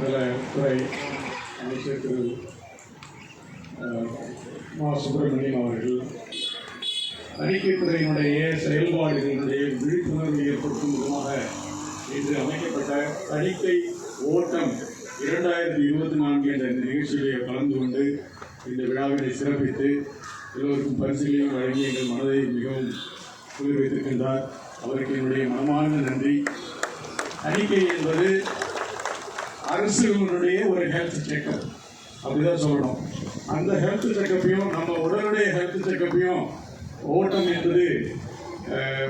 துறை அமைச்சர் திரு மா சுப்பிரமணியம் அவர்கள் தணிக்கைத்துறையினுடைய செயல்பாடுகளினுடைய விழிப்புணர்வு ஏற்படுத்தும் விதமாக இன்று அமைக்கப்பட்ட அறிக்கை ஓட்டம் இரண்டாயிரத்தி இருபத்தி நான்கு என்ற இந்த நிகழ்ச்சியிலே கலந்து கொண்டு இந்த விழாவினை சிறப்பித்து எல்லோருக்கும் பரிசுகளையும் வழங்கி எங்கள் மனதை மிகவும் குளிர்வித்திருக்கின்றார். அவருக்கு என்னுடைய மனமார்ந்த நன்றி. அறிக்கை என்பது அரசுகளுடைய ஒரு ஹெல்த் செக்அப் அப்படிதான் சொல்லணும். அந்த ஹெல்த் செக்கப்பையும் நம்ம உடலுடைய ஹெல்த் செக்கப்பையும் ஓட்டம் என்பது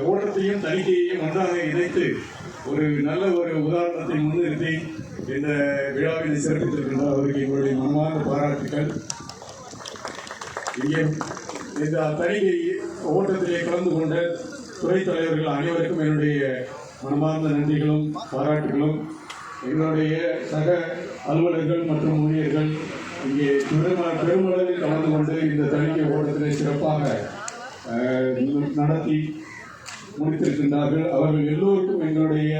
ஓட்டத்தையும் தணிக்கையையும் ஒன்றாக இணைத்து ஒரு நல்ல ஒரு உதாரணத்தை முன்னிறுத்தி இந்த விழாவில் சிறப்பித்திருக்கின்ற அவருக்கு எங்களுடைய மனமான பாராட்டுக்கள். இங்கே இந்த தணிக்கை ஓட்டத்திலே கலந்து கொண்ட துறை தலைவர்கள் அனைவருக்கும் என்னுடைய மனமார்ந்த நன்றிகளும் பாராட்டுகளும். எங்களுடைய சக அலுவலர்கள் மற்றும் ஊழியர்கள் இங்கே பெரும பெருமளவில் கலந்து கொண்டு இந்த தணிக்கை ஓட்டத்திலே சிறப்பாக நடத்தி முடித்திருக்கின்றார்கள். அவர்கள் எல்லோருக்கும் எங்களுடைய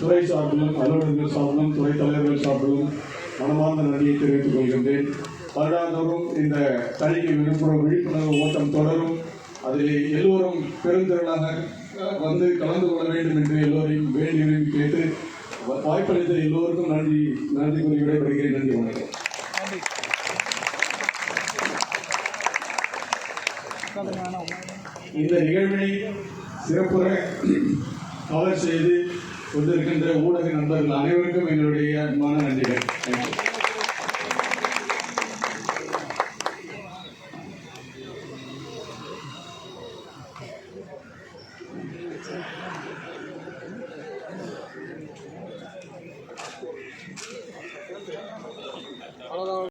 துறை சார்பிலும் அலுவலர்கள் சார்பிலும் துறை தலைவர்கள் சார்பிலும் மனமார்ந்த நன்றியை தெரிவித்துக் கொள்கின்றேன். வருடாந்தோறும் இந்த தணிக்கை விழுப்புரம் விழிப்புணர்வு ஓட்டம் தொடரும். அதில் எல்லோரும் பெருந்திரளாக வந்து கலந்து கொள்ள வேண்டும் என்று எல்லோரையும் வேண்டி விரும்பி கேட்டு வாய்ப்பளித்த எல்லோருக்கும் நன்றி நன்றி கூறி விடைபெறுகிறேன். நன்றி வணக்கம். இந்த நிகழ்வினை சிறப்புற கவர் செய்து கொண்டிருக்கின்ற ஊடக நண்பர்கள் அனைவருக்கும் எங்களுடைய மன நன்றிகள்.